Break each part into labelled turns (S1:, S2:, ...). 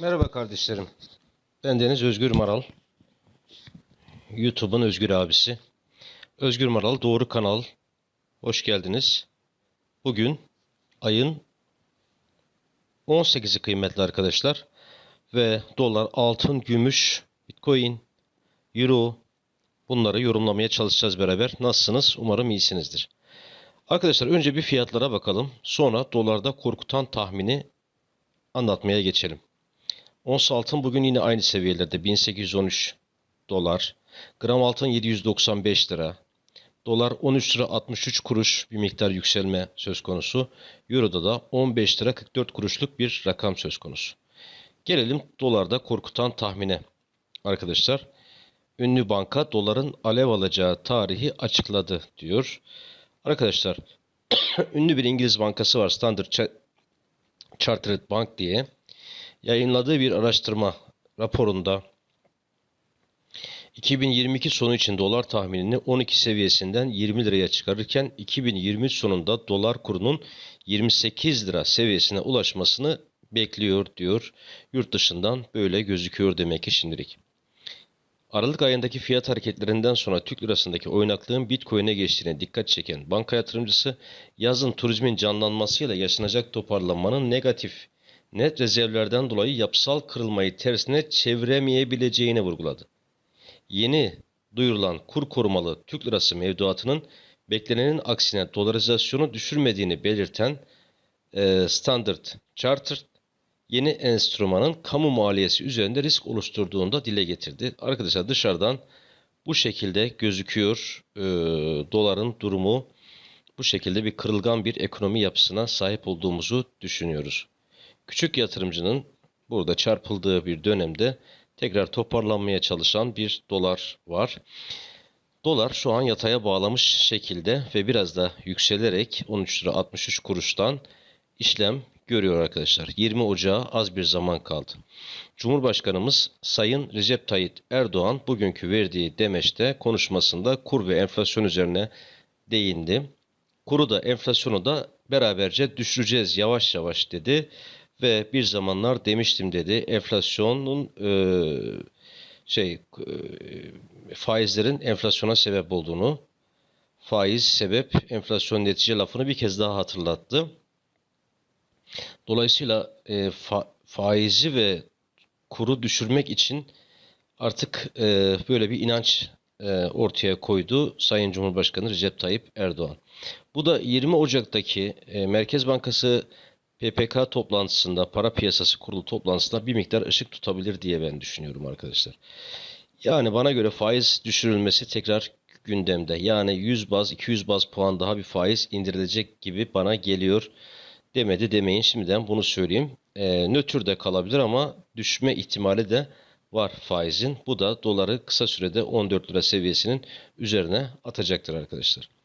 S1: Merhaba kardeşlerim. Ben Deniz Özgür Maral. YouTube'un Özgür abisi. Özgür Maral Doğru Kanal. Hoş geldiniz. Bugün ayın 18'i kıymetli arkadaşlar. Ve dolar, altın, gümüş, bitcoin, euro bunları yorumlamaya çalışacağız beraber. Nasılsınız? Umarım iyisinizdir. Arkadaşlar önce bir fiyatlara bakalım. Sonra dolarda korkutan tahmini anlatmaya geçelim. Ons altın bugün yine aynı seviyelerde 1813 dolar. Gram altın 795 lira. Dolar 13 lira 63 kuruş bir miktar yükselme söz konusu. Euro'da da 15 lira 44 kuruşluk bir rakam söz konusu. Gelelim dolarda korkutan tahmine. Arkadaşlar ünlü banka doların alev alacağı tarihi açıkladı diyor. Arkadaşlar ünlü bir İngiliz bankası var Standard Cha- Chartered Bank diye yayınladığı bir araştırma raporunda 2022 sonu için dolar tahminini 12 seviyesinden 20 liraya çıkarırken 2023 sonunda dolar kurunun 28 lira seviyesine ulaşmasını bekliyor diyor. Yurt dışından böyle gözüküyor demek ki şimdilik. Aralık ayındaki fiyat hareketlerinden sonra Türk lirasındaki oynaklığın Bitcoin'e geçtiğine dikkat çeken banka yatırımcısı yazın turizmin canlanmasıyla yaşanacak toparlanmanın negatif net rezervlerden dolayı yapısal kırılmayı tersine çeviremeyebileceğini vurguladı. Yeni duyurulan kur korumalı Türk lirası mevduatının beklenenin aksine dolarizasyonu düşürmediğini belirten e, Standard Chartered yeni enstrümanın kamu maliyesi üzerinde risk oluşturduğunu da dile getirdi. Arkadaşlar dışarıdan bu şekilde gözüküyor e, doların durumu. Bu şekilde bir kırılgan bir ekonomi yapısına sahip olduğumuzu düşünüyoruz. Küçük yatırımcının burada çarpıldığı bir dönemde tekrar toparlanmaya çalışan bir dolar var. Dolar şu an yataya bağlamış şekilde ve biraz da yükselerek 13 lira 63 kuruştan işlem görüyor arkadaşlar. 20 Ocağı az bir zaman kaldı. Cumhurbaşkanımız Sayın Recep Tayyip Erdoğan bugünkü verdiği demeçte konuşmasında kur ve enflasyon üzerine değindi. Kuru da enflasyonu da beraberce düşüreceğiz yavaş yavaş dedi ve bir zamanlar demiştim dedi enflasyonun e, şey e, faizlerin enflasyona sebep olduğunu faiz sebep enflasyon netice lafını bir kez daha hatırlattı. Dolayısıyla e, fa- faizi ve kuru düşürmek için artık e, böyle bir inanç e, ortaya koydu Sayın Cumhurbaşkanı Recep Tayyip Erdoğan. Bu da 20 Ocak'taki e, Merkez Bankası PPK toplantısında, para piyasası kurulu toplantısında bir miktar ışık tutabilir diye ben düşünüyorum arkadaşlar. Yani bana göre faiz düşürülmesi tekrar gündemde. Yani 100 baz, 200 baz puan daha bir faiz indirilecek gibi bana geliyor. Demedi demeyin şimdiden bunu söyleyeyim. E, nötr de kalabilir ama düşme ihtimali de var faizin. Bu da doları kısa sürede 14 lira seviyesinin üzerine atacaktır arkadaşlar.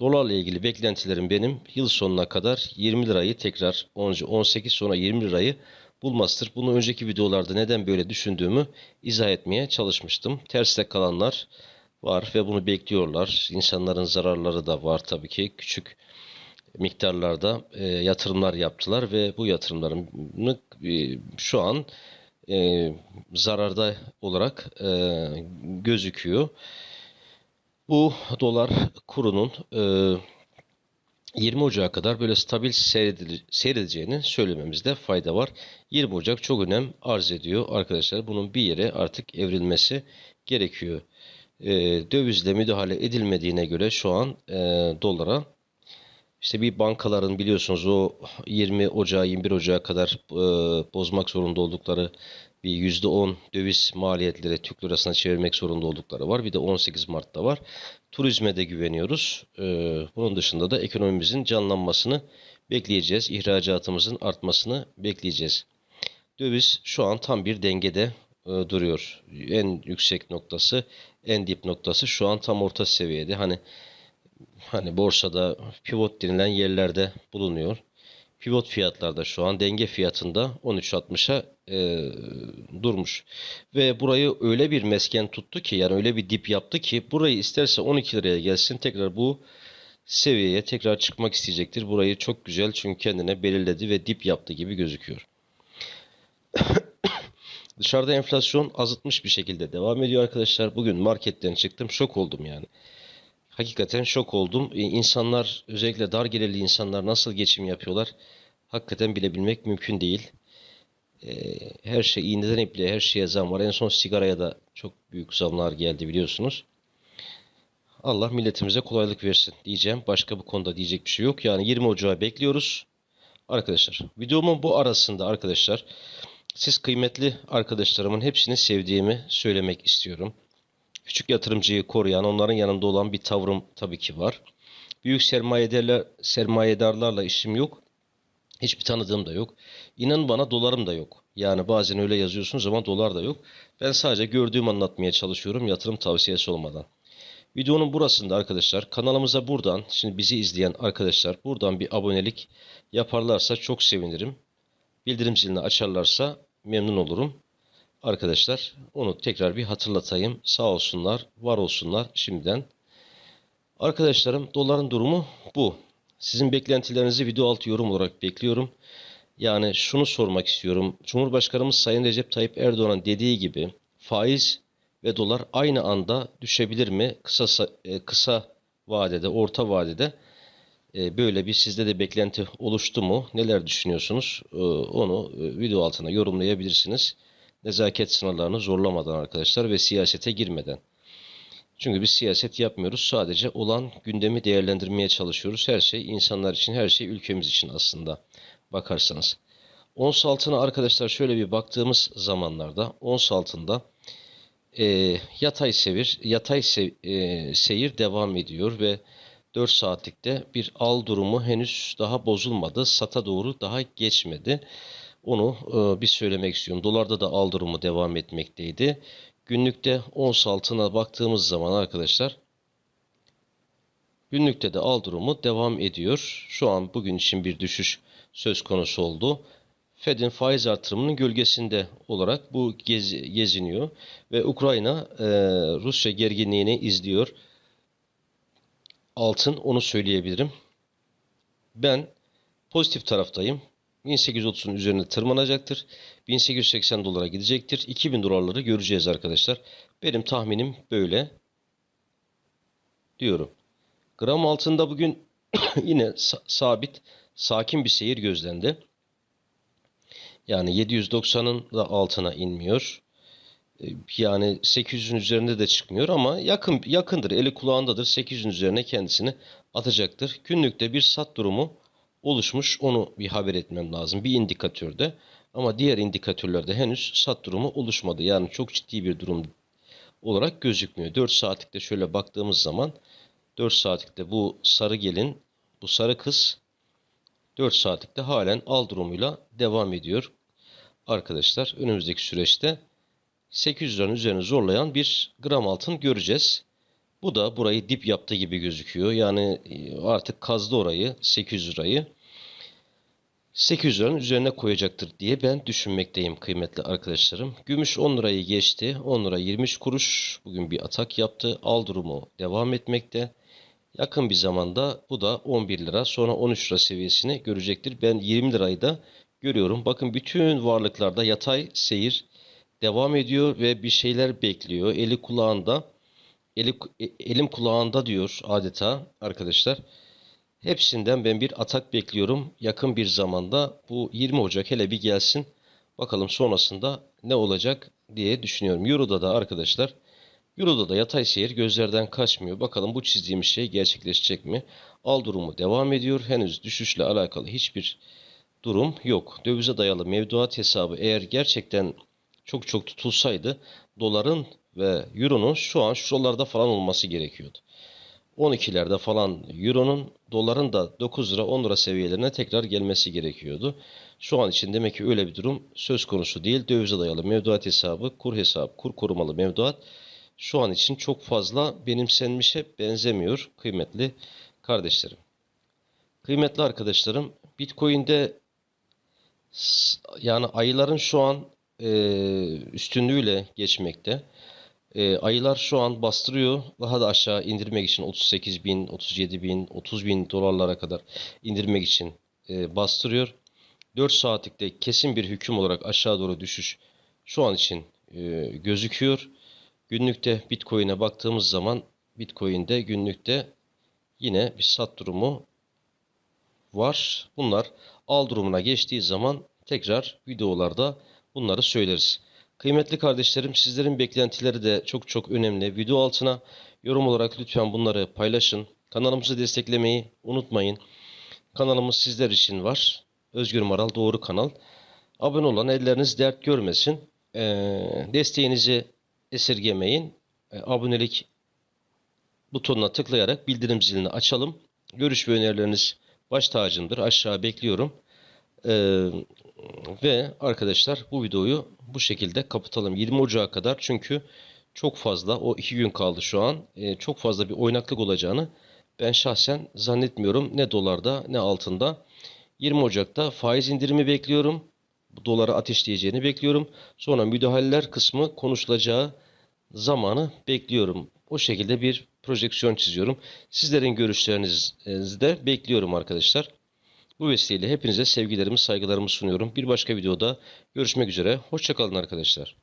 S1: Dolarla ilgili beklentilerim benim yıl sonuna kadar 20 lirayı tekrar 18 sonra 20 lirayı bulmasıdır. Bunu önceki videolarda neden böyle düşündüğümü izah etmeye çalışmıştım. Terste kalanlar var ve bunu bekliyorlar. İnsanların zararları da var tabii ki. Küçük miktarlarda e, yatırımlar yaptılar ve bu yatırımların e, şu an e, zararda olarak e, gözüküyor. Bu dolar kurunun e, 20 Ocak'a kadar böyle stabil seyredeceğini söylememizde fayda var. 20 Ocak çok önem arz ediyor arkadaşlar. Bunun bir yere artık evrilmesi gerekiyor. E, dövizle müdahale edilmediğine göre şu an e, dolara işte bir bankaların biliyorsunuz o 20 Ocağı 21 Ocağı kadar e, bozmak zorunda oldukları bir %10 döviz maliyetleri Türk lirasına çevirmek zorunda oldukları var. Bir de 18 Mart'ta var. Turizme de güveniyoruz. E, bunun dışında da ekonomimizin canlanmasını bekleyeceğiz. İhracatımızın artmasını bekleyeceğiz. Döviz şu an tam bir dengede e, duruyor. En yüksek noktası, en dip noktası şu an tam orta seviyede. Hani hani borsada pivot denilen yerlerde bulunuyor. Pivot fiyatlarda şu an denge fiyatında 13.60'a e, durmuş. Ve burayı öyle bir mesken tuttu ki yani öyle bir dip yaptı ki burayı isterse 12 liraya gelsin tekrar bu seviyeye tekrar çıkmak isteyecektir. Burayı çok güzel çünkü kendine belirledi ve dip yaptı gibi gözüküyor. Dışarıda enflasyon azıtmış bir şekilde devam ediyor arkadaşlar. Bugün marketten çıktım şok oldum yani. Hakikaten şok oldum. E, İnsanlar özellikle dar gelirli insanlar nasıl geçim yapıyorlar? Hakikaten bilebilmek mümkün değil. E, Her şey iğneden ipliğe her şeye zam var. En son sigaraya da çok büyük zamlar geldi biliyorsunuz. Allah milletimize kolaylık versin diyeceğim. Başka bu konuda diyecek bir şey yok. Yani 20 Ocağı bekliyoruz. Arkadaşlar videomun bu arasında arkadaşlar siz kıymetli arkadaşlarımın hepsini sevdiğimi söylemek istiyorum. Küçük yatırımcıyı koruyan, onların yanında olan bir tavrım tabii ki var. Büyük sermayedarlar, sermayedarlarla işim yok. Hiçbir tanıdığım da yok. İnanın bana dolarım da yok. Yani bazen öyle yazıyorsunuz ama dolar da yok. Ben sadece gördüğümü anlatmaya çalışıyorum yatırım tavsiyesi olmadan. Videonun burasında arkadaşlar kanalımıza buradan şimdi bizi izleyen arkadaşlar buradan bir abonelik yaparlarsa çok sevinirim. Bildirim zilini açarlarsa memnun olurum. Arkadaşlar onu tekrar bir hatırlatayım. Sağ olsunlar, var olsunlar şimdiden. Arkadaşlarım doların durumu bu. Sizin beklentilerinizi video altı yorum olarak bekliyorum. Yani şunu sormak istiyorum. Cumhurbaşkanımız Sayın Recep Tayyip Erdoğan'ın dediği gibi faiz ve dolar aynı anda düşebilir mi? Kısa sa- e, kısa vadede, orta vadede e, böyle bir sizde de beklenti oluştu mu? Neler düşünüyorsunuz? E, Onu video altına yorumlayabilirsiniz. Nezaket sınırlarını zorlamadan arkadaşlar ve siyasete girmeden. Çünkü biz siyaset yapmıyoruz. Sadece olan gündemi değerlendirmeye çalışıyoruz. Her şey insanlar için, her şey ülkemiz için aslında bakarsanız. Ons altına arkadaşlar şöyle bir baktığımız zamanlarda ons altında e, yatay sevir, yatay se- e, seyir devam ediyor ve 4 saatlikte bir al durumu henüz daha bozulmadı. Sata doğru daha geçmedi. Onu e, bir söylemek istiyorum. Dolarda da al durumu devam etmekteydi. Günlükte ons altına baktığımız zaman arkadaşlar günlükte de al durumu devam ediyor. Şu an bugün için bir düşüş söz konusu oldu. Fed'in faiz artırımının gölgesinde olarak bu gez, geziniyor ve Ukrayna e, Rusya gerginliğini izliyor. Altın onu söyleyebilirim. Ben pozitif taraftayım. 1830'un üzerine tırmanacaktır. 1880 dolara gidecektir. 2000 dolarları göreceğiz arkadaşlar. Benim tahminim böyle diyorum. Gram altında bugün yine sa- sabit, sakin bir seyir gözlendi. Yani 790'ın da altına inmiyor. E, Yani 800'ün üzerinde de çıkmıyor ama yakın yakındır, eli kulağındadır. 800'ün üzerine kendisini atacaktır. Günlükte bir sat durumu oluşmuş. Onu bir haber etmem lazım. Bir indikatörde. Ama diğer indikatörlerde henüz sat durumu oluşmadı. Yani çok ciddi bir durum olarak gözükmüyor. 4 saatlikte şöyle baktığımız zaman 4 saatlikte bu sarı gelin, bu sarı kız 4 saatlikte halen al durumuyla devam ediyor. Arkadaşlar önümüzdeki süreçte 800 liranın üzerine zorlayan bir gram altın göreceğiz. Bu da burayı dip yaptı gibi gözüküyor. Yani e, artık kazdı orayı 800 lirayı. 800 liranın üzerine koyacaktır diye ben düşünmekteyim kıymetli arkadaşlarım. Gümüş 10 lirayı geçti. 10 lira 23 kuruş. Bugün bir atak yaptı. Al durumu devam etmekte. Yakın bir zamanda bu da 11 lira sonra 13 lira seviyesini görecektir. Ben 20 lirayı da görüyorum. Bakın bütün varlıklarda yatay seyir devam ediyor ve bir şeyler bekliyor. Eli kulağında. Eli, e, elim kulağında diyor adeta arkadaşlar. Hepsinden ben bir atak bekliyorum. Yakın bir zamanda bu 20 Ocak hele bir gelsin. Bakalım sonrasında ne olacak diye düşünüyorum. Euro'da da arkadaşlar Euro'da da yatay seyir gözlerden kaçmıyor. Bakalım bu çizdiğimiz şey gerçekleşecek mi? Al durumu devam ediyor. Henüz düşüşle alakalı hiçbir durum yok. Dövize dayalı mevduat hesabı eğer gerçekten çok çok tutulsaydı doların ve euronun şu an şuralarda falan olması gerekiyordu. 12'lerde falan euronun doların da 9 lira 10 lira seviyelerine tekrar gelmesi gerekiyordu. Şu an için demek ki öyle bir durum söz konusu değil. Dövize dayalı mevduat hesabı, kur hesabı, kur korumalı mevduat şu an için çok fazla benimsenmişe benzemiyor kıymetli kardeşlerim. Kıymetli arkadaşlarım, Bitcoin'de yani ayıların şu an e, üstünlüğüyle geçmekte. E, ayılar şu an bastırıyor. Daha da aşağı indirmek için 38 bin, 37 bin, 30 bin dolarlara kadar indirmek için e, bastırıyor. 4 saatlikte kesin bir hüküm olarak aşağı doğru düşüş şu an için e, gözüküyor. Günlükte Bitcoin'e baktığımız zaman Bitcoin'de günlükte yine bir sat durumu var. Bunlar al durumuna geçtiği zaman tekrar videolarda bunları söyleriz. Kıymetli kardeşlerim sizlerin beklentileri de çok çok önemli. Video altına yorum olarak lütfen bunları paylaşın. Kanalımızı desteklemeyi unutmayın. Kanalımız sizler için var. Özgür Maral Doğru Kanal. Abone olan elleriniz dert görmesin. Ee, desteğinizi esirgemeyin. Ee, abonelik butonuna tıklayarak bildirim zilini açalım. Görüş ve önerileriniz baş tacımdır. Aşağı bekliyorum. Ee, ve arkadaşlar bu videoyu bu şekilde kapatalım. 20 Ocağı kadar çünkü çok fazla o iki gün kaldı şu an. Ee, çok fazla bir oynaklık olacağını ben şahsen zannetmiyorum. Ne dolarda ne altında. 20 Ocak'ta faiz indirimi bekliyorum. Bu doları ateşleyeceğini bekliyorum. Sonra müdahaleler kısmı konuşulacağı zamanı bekliyorum. O şekilde bir projeksiyon çiziyorum. Sizlerin görüşlerinizi de bekliyorum arkadaşlar. Bu vesileyle hepinize sevgilerimi, saygılarımı sunuyorum. Bir başka videoda görüşmek üzere. Hoşçakalın arkadaşlar.